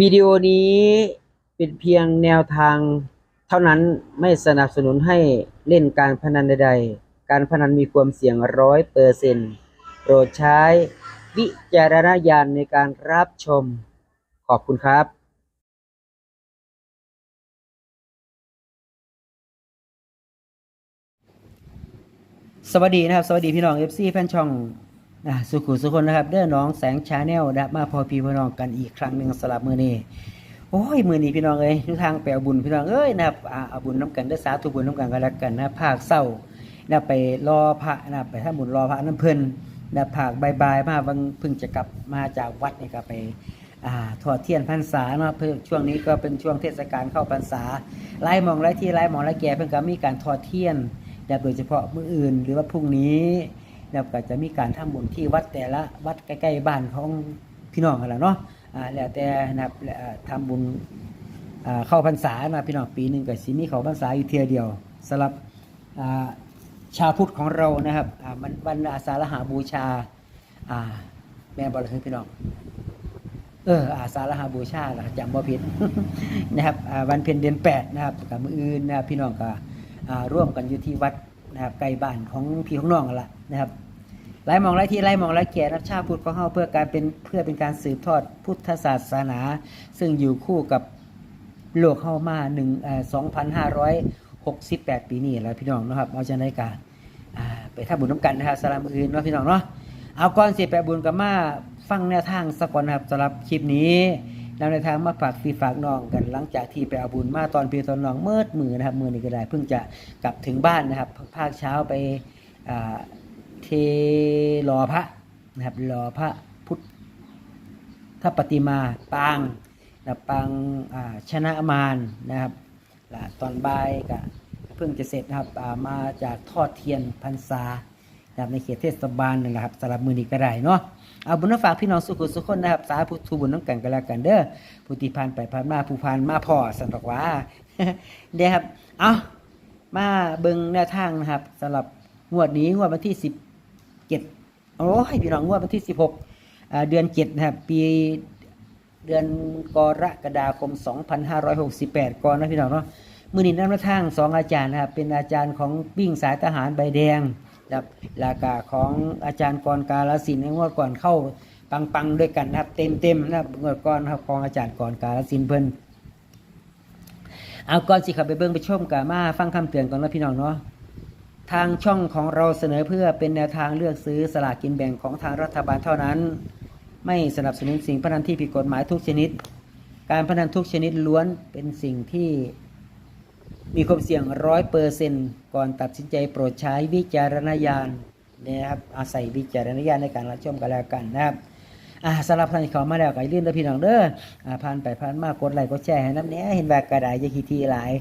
วิดีโอนี้เป็นเพียงแนวทางเท่านั้นไม่สนับสนุนให้เล่นการพนันใดๆ การพนันมีความเสี่ยงร้อยเปอร์เซ็นต์โปรดใช้วิจารณญาณในการรับชม ขอบคุณครับสวัสดีนะครับ สวัสดีพี่น้อง FC แฟนช่อง นะสุขุสุคนนะครับเด้อน้องแสงชาแนลนะมาพอพี่พี่น้องกันอีกครั้งหนึ่งสลับมือนี้โอ้ยมือนี้พี่น้องเอ้ยทุกทางแปลบุญพี่น้องเอ้ยนะครับอ่าเอาบุญน้ำกันเด้อสาธุบุญน้ำกันกันแล้วกันนะภาคเศร้านะไปรอพระนะไปถ้าบุญรอพระน้ำเพลินนะภาคบายบายมาวังพิ่งจะกลับมาจากวัดนี่ก็ไปอ่าทอดเทียนพรรษาเนาะเพิ่งช่วงนี้ก็เป็นช่วงเทศกาลเข้าพรรษาไล่มองไล่ที่ไล่มองไล่แก่เพิ่งก็มีการทอดเทียนนะครับโดยเฉพาะมื้ออื่น หรือว่าพรุ่งนี้ นะครับก็จะมีการทำบุญที่วัดแต่ละวัดใกล้ๆบ้านของพี่น้องกันละเนาะอ่าแล้วแต่นะครับและอ่าทำบุญอ่าเข้าพรรษานะพี่น้องปีหนึ่งก็สิมีเข้าพรรษาอยู่เทียเดียวสำหรับอ่าชาวพุทธของเรานะครับอ่ามันวันอาสาฬหาบูชาอ่าแม่บอลคือพี่น้องเอออาสาฬหาบูชาล่ะจำว่าผิดนะครับอ่าวันเพ็ญเดือนแปดนะครับกับมืออื่นนะพี่น้องก็อ่าร่วมกันอยู่ที่วัดนะครับไกลบ้านของพี่ของน้องกันละนะครับ ไล่มองไล่ที่ไล่มองไล่แก่นับชาติพุทธของเฮาเพื่อการเป็นเพื่อเป็นการสืบทอดพุทธศาสนา ซึ่งอยู่คู่กับโลกเฮามาหนึ่งสองพันห้าร้อยหกสิบแปดปีนี่แหล้วพี่น้องนะครับเอาจะได้การไปทำบุญน้ำกันนะครับสลามมืออื่นเนาะพี่น้องเนาะเอาก่อนสิไปบุญกับมาฟังแนวทางสักก่อนนะครับสำหรับคลิปนี้นำแนวทางมาฝากพี่ฝากน้องกันหลังจากที่ไปเอาบุญมาตอนพี่ตอนน้องเมื่อมือนะครับมือนี้ก็ได้เพิ่งจะกลับถึงบ้านนะครับภาคเช้าไปอ่า เทรอพระนะครับรอพระพุทธปฏิมาปางนะปางชนะมารนะครับและตอนบ่ายก็เพิ่งจะเสร็จนะครับมาจากทอดเทียนพรรษานะครับในเขตเทศบาลนั่นแหละครับสำหรับมือนี้ก็ได้เนาะเอาบุญฝากพี่น้องสุขุสุขคนนะครับสาธุทุบุญน้ำกันกันแล้วกันเด้อผู้ที่ผ่านไปผ่านมาผู้ผ่านมาพอสันตกว่าเด้อครับเอามาเบิ่งแนวทางนะครับสำหรับงวดนี้งวดวันที่สิบ เจ็ดโอ้ยพี่น้องงวดวันที่สิบหกเดือนเจ็ดนะครับปีเดือนกรกฎาคม 2568ก่อนนะพี่น้องเนาะมือนี้นำทางสองอาจารย์นะครับเป็นอาจารย์ของวิ่งสายทหารใบแดงนะครับลากาของอาจารย์กรกาลสินในงวดก่อนเข้าปังๆด้วยกันนะครับ เต็มๆนะครับงวดก่อนครับของอาจารย์กรกาลสินเพิ่นเอาก่อนสิขับไปเบิ้งไปชมกามาฟังคำเตือนก่อนนะพี่น้องเนาะ ทางช่องของเราเสนอเพื่อเป็นแนวทางเลือกซื้อสลากกินแบ่งของทางรัฐบาลเท่านั้น ไม่สนับสนุนสิ่งพนันที่ผิดกฎหมายทุกชนิด การพนันทุกชนิดล้วนเป็นสิ่งที่มีความเสี่ยงร้อยเปอร์เซนก่อนตัดสินใจโปรดใช้วิจารณญาณนะครับอาศัยวิจารณญาณในการรับชมกันแล้วกันนะครับ อ่าสำหรับท่านที่เข้ามาแล้วก็อย่าลืมนะพี่น้องเด้ออ่าผ่านไปผ่านมากดไลค์กดแชร์ให้น้ำเนี้ยเห็นแบบกระดาษยาคีทีหลาย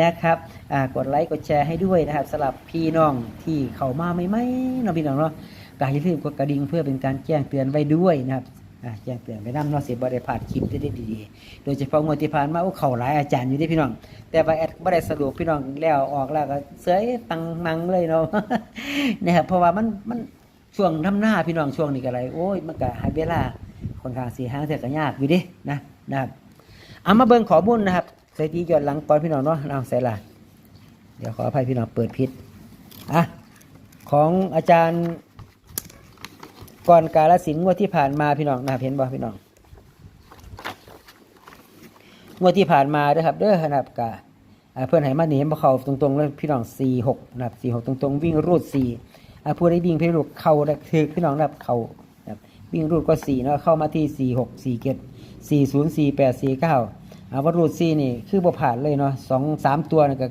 นะครับอ่ากดไลค์กดแชร์ให้ด้วยนะครับสำหรับพี่น้องที่เข้ามาไม่ไม่ๆเนาะพี่น้องเนาะก็อย่าลืมกดกระดิ่งเพื่อเป็นการแจ้งเตือนไว้ด้วยนะครับอะแจ้งเตือนไปน้ำเนาะสิบ่ได้ผ่านคลิปได้ดีๆ โดยเฉพาะงวดที่ผ่านมาโอ้เข่าหลายอาจารย์อยู่ที่พี่น้อง แต่ว่าแอดบ่ได้สะดวกพี่น้องแล้วออกแล้วก็เสยตังมังเลยเนาะ นะครับเพราะว่ามันมัน ช่วงทำหน้าพี่น้องช่วงนี้ก็อะไรโอ้ยมันก็หายเวลาคนข้างสีห้างเสียก็ยากอยู่ดินะนะครับเอามาเบิ่งขอบุญนะครับสถิติย้อนหลังก่อนพี่น้องเนาะเอาใส่ละเดี๋ยวขออภัยพี่น้องเปิดพิษอะของอาจารย์ก่อนกาลสินงวดที่ผ่านมาพี่น้องนะครับเห็นบ่พี่น้องงวดที่ผ่านมาด้อครับเด้อนะครับกาเพื่อนให้มาหนีมาเขาตรงๆเลยพี่น้องสี่หกนะครับสี่หกตรงๆ วิ่งรูดสี่ ผู้ได้วิ่งพี่ลูกเข้าได้คือพี่น้องนะครับเข้าบวิ่งรูดก็สี่เนาะเข้ามาที่สี่หกสี่เจ็ดสี่ศูนย์สี่แปดสี่เก้าอาว่ารูดสี่นี่คือบ่ผ่านเลยเนาะสองสามตัวนี่ก็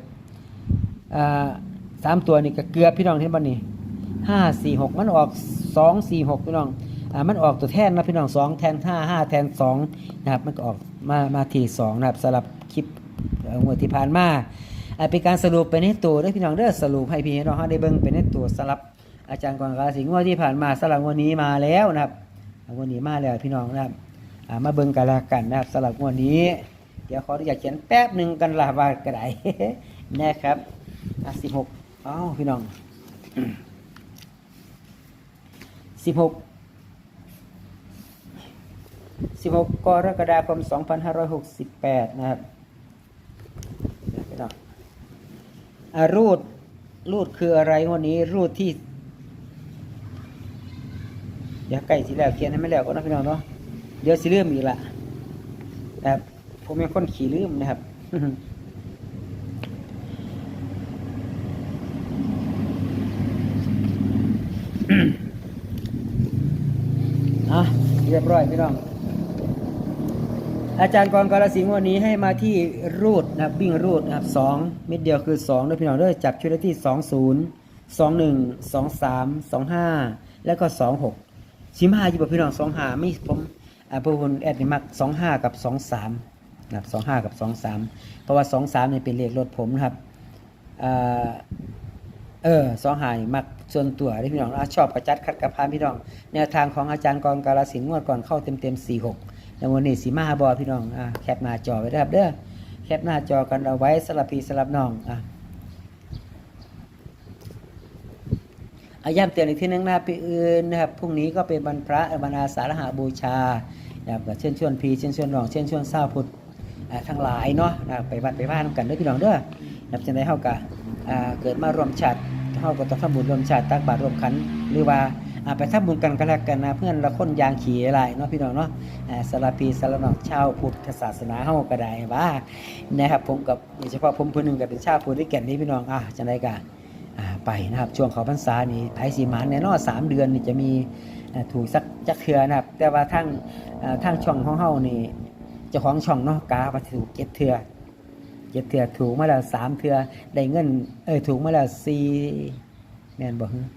อ่าสามตัวนี่ก็เกือบพี่น้องเห็นบ่นี่ห้าสี่หกมันออกสองสี่หกพี่น้องอ่ามันออกตัวแทนนะพี่น้องสองแทนห้าห้าแทนสองนะครับมันก็ออกมามาที่สองนะครับสำหรับคลิปเอ่องวดที่ผ่านมาอ่าเป็นการสรุปเป็นตัวด้อพี่น้องเด้อสรุปให้พี่น้องได้เบิ่งเป็นตัวสำหรับ อาจารย์กรกาสิงห์งวดที่ผ่านมาสำหรับวันนี้มาแล้วนะครับวันนี้มาแล้วพี่น้องนะครับมาเบิ่งกันละกันนะครับสำหรับวันนี้ เดี๋ยวขออนุญาตเขียนแป๊บหนึ่งกันละว่ากระไดนะครับสิบหกอ้าวพี่น้องสิบหก16กกรกฎาคม2568นะครับพี่น้องอ่ารูดรูดคืออะไรวันนี้รูดที่ อย่าใกล้สิแล้วเขียนให้ไม่แล้วก็นะพี่น้องเนาะเดี๋ยวสิเริ่มอีกละนะครับผมเป็นคนขี่ลืมนะครับอะเรียบร้อยพี่น้อง อาจารย์กรกรสิงห์วันนี้ให้มาที่รูดนะครับวิ่งรูดนะครับสองม็ดเดียวคือสองด้วยพี่น้องด้วยจับชุดที่สองศูนย์สองหนึ่งสองสามสองห้าแล้วก็สองหก สิมห้าอยู่กับพี่น้องสองห้าไม่ผมอ่าพวกคนแอดนี่มักสองห้ากับสองสามนะครับสองห้ากับสองสามเพราะว่าสองสามเนี่ยเป็นเลขรถผมนะครับอ่าเออสองหายมักส่วนตัวที่พี่น้องอชอบกระจัดคัดกระพานพี่น้องแนวทางของอาจารย์กรกาลสิงห์งวดก่อนเข้าเต็มเต็มสี่หกในวันนี้สีมาบอพี่น้องอะแคปหน้าจอไว้ได้ครับเด้อแคปหน้าจอกันเอาไว้สลับพี่สลับน้องอะ อาย้ำเตือนอีกที่นึงนะครับพี่อื่นนะครับพรุ่งนี้ก็เป็นวันพระวันอาสาฬหบูชานะครับเช่นชวนพีเช่นชวนน้องเช่นชวนเศร้าพุทธทั้งหลายเนาะนะครับไปวัดไปบ้านกันด้วยพี่น้องเด้อนับจังได้เฮากะอ่าเกิดมารวมชาติเฮาก็ต้องทำบุญรวมชาติตักบาตรรวมขันหรือว่าไปทำบุญกันก็แล้วกันนะเพื่อนละคนยางขี่หลายเนาะพี่น้องเนาะสารพีสารนองชาวพุทธศาสนาเฮาก็ได้ว่านะครับผมกับโดยเฉพาะผมผู้หนึ่งก็เป็นชาวพุทธที่แก่นนี้พี่น้องอะจังได๋ก็อ่า ไปนะครับช่วงเขาพรรษานี่ไผสีหมานแน่นอนสามเดือนนี่จะมีถูกสักจักเทื่อนะครับ แต่ว่าทางอ่าทางช่องของเฮานี่จ้าของช่องเนาะกาว่าถูกเก็บเทื่อเจ็ดเถื่อถูกมาแล้วสามเถื่อได้เงินเอ้ยถูกมาแล้วสี่แม่นบ่ฮะ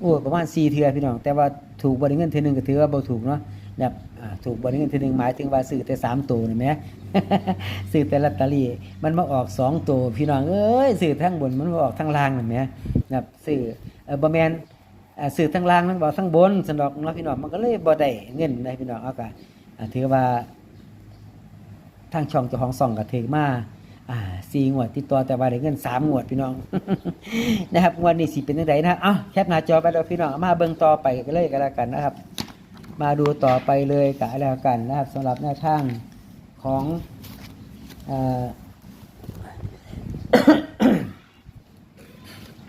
โอ้ประมาณสี่เถื่อพี่น้องแต่ว่าถูกบ่ได้เงินเทื่อหนึ่งก็ถือว่าบ่ถูกเนาะแบบ ถูกบ่ได้เงินทื่หนึ่งหมายถึงว่าซื้อแต่สามตัวนี่แหมซื้อแต่ลอตเตอรี่มันมาออกสองตัวพี่น้องเอ้ยซื้อทั้งบนมันมาออกทั้งล่างนี่แหมแบบซื้อเออบ่แมนอ่าซื้อทั้งล่างมันบ่ทั้งบนสนดอกเนาะพี่น้องมันก็เลยบ่ได้เงินนะพี่น้องเอาก็อ่าถือว่าทางช่องเจ้าของส่องกับเทกมาอ่าสี่งวดติดต่อแต่ว่าได้เงินสามงวดพี่น้องนะครับงวันนี้สิเป็นยังไงนะเอ้าแคปหน้าจอไปแล้วพี่น้องมาเบิ่งต่อไปกันเลยกันแล้วกันนะครับ มาดูต่อไปเลยกันแล้วกันนะครับสำหรับแนวทางของ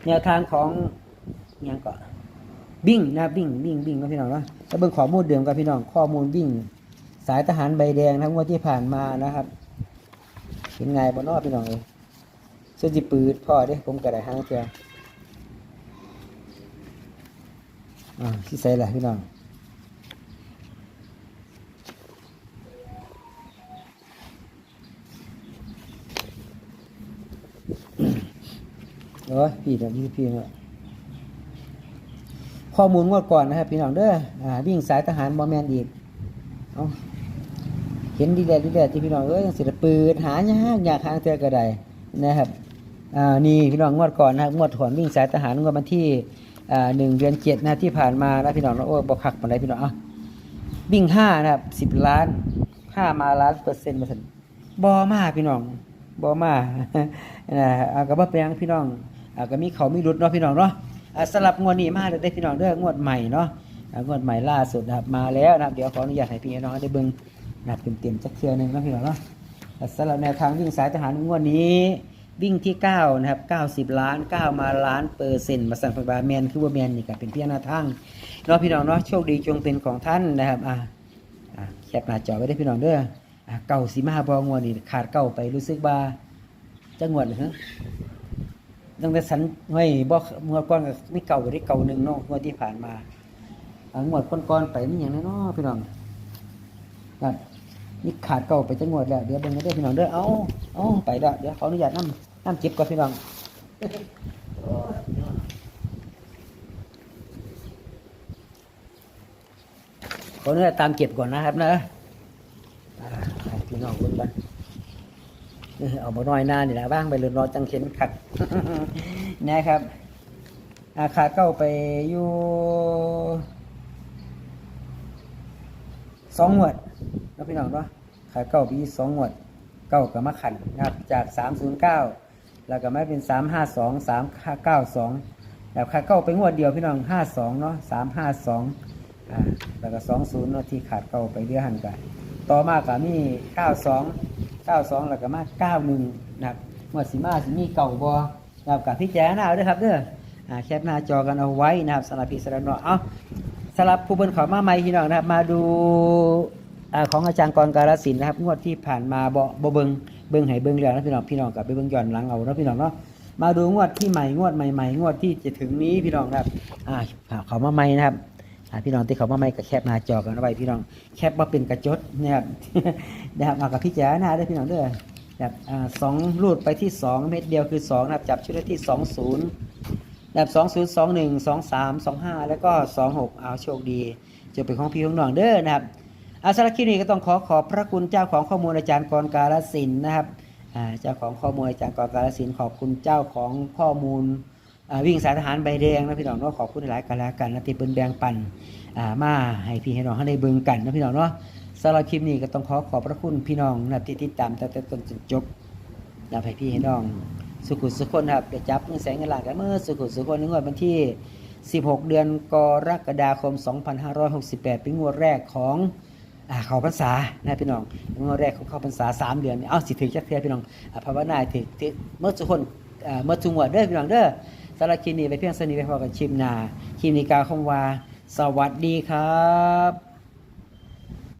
แนวทางของอิหยังก่อนบิ่งนะบิ่งบิ่งบิ่งนะพี่น้องเนาะแล้วเบิ่งข้อมูลเดิมกับพี่น้องข้อมูลบิ่งสายทหารใบแดงทั้งวันที่ผ่านมานะครับเห็นไงบนนอพี่น้องเลยส่วนจิปืดพ่อเด้ผมกระไดห้างเทียอ่าที่ใส่ละพี่น้อง โอ้พี่เดี๋ยวพี่พี่เนาะข้อมูลงวดก่อนนะครับพี่น้องเด้ออ่าวิ่งสายทหารบอแมนอีกเอาเห็นดีแลดีแลที่พี่น้องเอ้ยยังสิได้ปืนหายากอยากหางเตือกระไดนะครับอ่านี่พี่น้องงวดก่อนนะครับงวดถอนวิ่งสายทหารงวดวันที่อ่าหนึ่งเดือนเจ็ดนะที่ผ่านมานะพี่น้องโอ้บอกคักปานใดพี่น้องอะวิ่งห้านะครับสิบล้านห้ามาล้านเปอร์เซ็นต์เปอร์เซ็นต์บอมาพี่น้องบอมานะอ่าก็บ่เป็นหยังพี่น้อง ก็มีเขามีรุดเนาะพี่น้องเนาะสลับงวดนี้มาได้พี่น้องเด้องวดใหม่เนาะงวดใหม่ล่าสุดนะครับมาแล้วนะครับเดี๋ยวขออนุญาตให้พี่น้องได้เบิ่งนับเต็มๆจักเทือหนึงนะพี่น้องเนาะสำหรับแนวทางวิ่งสายทหารงวดนี้วิ่งที่เก้านะครับเก้าสิบล้านเก้ามาล้านเปอร์เซ็นต์มาสั่นพบาแมนคือว่าแมนนี่ก็เป็นเพียน้าทางเนาะพี่น้องเนาะโชคดีจงเป็นของท่านนะครับอ่าแคปหน้าจอไว้ได้พี่น้องเด้อเก้าสิมาบองวดนี่ขาดเก้าไปรู้สึกว่าจังหวัดเหรอ ตั้งแต่สันไว้บ่เมื่อก่อนก็มีเก่าได้เก่าหนึ่งเนาะงวดที่ผ่านมาอ่างวดก่อนๆไปนี่อย่างนั้นเนาะพี่น้องนั่นนี่ขาดเก่าไปจังหวัดแล้วเดี๋ยวเบิ่งกันเด้พี่น้องเด้อเอาเอาไปแล้วเดี๋ยวขออนุญาตน้ำน้ำจ็บก่อนพี่น้องขออนุญาตตามเก็บก่อนนะครับนะอ่าให้พี่น้องเบิ่งกันเออ เอาบ่น้อยหน้านี่แหละบ้างไปเรือนรอจังเข็นขัดนะครับอาคาเก้าไปอยู่สองหมวดแล้วพี่น้องเนาะขาเก้าไปสองหมวดเก้ากับมะขันนะครับจากสามศูนย์เก้าแล้วก็ไม่เป็นสามห้าสองสามห้าเก้าสองแล้วขาเก้าไปงวดเดียวพี่น้องห้าสองเนาะสามห้าสองอ่าแล้วก็สองศูนย์เนาะที่ขาดเก่าไปเรื่อยหันกันต่อมาก็มีเก้าสอง เก้าสองแล้วก็มาเก้าหนึ่งนะครับงวดสีมาสิมีเก่าบ่นะครับกับพี่แจ้หน้าด้วยครับเด้ออ่าแคปหน้าจอกันเอาไว้นะครับสำหรับพี่สำหรับน้องเอาสำหรับผู้บนขอมาใหม่พี่น้องนะครับ มาดูอของอาจารย์กรการศิลป์นะครับงวดที่ผ่านมาบ่บเบิงเบิงให้เบิงแล้วนะพี่น้องพี่น้องกลับไปเบิงย้อนหลังเอานะพี่น้องเนาะมาดูงวดที่ใหม่งวดใหม่ๆงวดที่จะถึงนี้พี่น้องนะครับอ่าเขามาใหม่นะครับ พี่น้องที่เขามาใหม่กับแคปหน้าจอกันไว้พี่น้องแคปมาเป็นกระจดนะครับนะครับมากับพี่แจ๋หน้าด้พี่น้องเด้อแบบสองรูดไปที่สองเม็ดเดียวคือสองนะครับจับชุดได้ที่สองศูนย์แบบสองศูนย์สองหนึ่งสองสามสองห้าแล้วก็สองหกเอาโชคดีจะเป็นของพี่ของน้องเด้อนะครับอาสารคินี้ก็ต้องขอขอบพระคุณเจ้าของข้อมูลอาจารย์กรกาลสินนะครับเจ้าของข้อมูลอาจารย์กรกาลสินขอบคุณเจ้าของข้อมูล วิ่งสายทหารใบแดงนะพี่น้องเนาะขอบคุณหลายกันแล้วกันนะที่เป็นแบงปันอ่ามาให้พี่ให้น้องให้ได้เบิ่งกันนะพี่น้องเนาะสำหรับคลิปนี้ก็ต้องขอขอบพระคุณพี่น้องนะที่ติดตามตั้งแต่ต้นจนจบนะให้พี่ให้น้องสุขุสุขคนครับเดี๋ยวจับเงินแสงเงินล้านกันเมื่อสุขุสุขคนงวดวันที่ 16 เดือนกรกฎาคม 2568 เป็นงวดแรกของอ่าเขาพรรษานะพี่น้องเมื่อแรกของเข้าพรรษาสามเดือนนี่เอ้าสิถึงจักเทียพี่น้องอ่าภาวนาถึงเมื่อทุกคนอ่าเมื่อทุกงวดเด้อพี่น้องเด้อ สารบคลินีไปเพียงสนิทไปพอกันชิมนาคลิปนิกาคำว่าสวัสดีครับ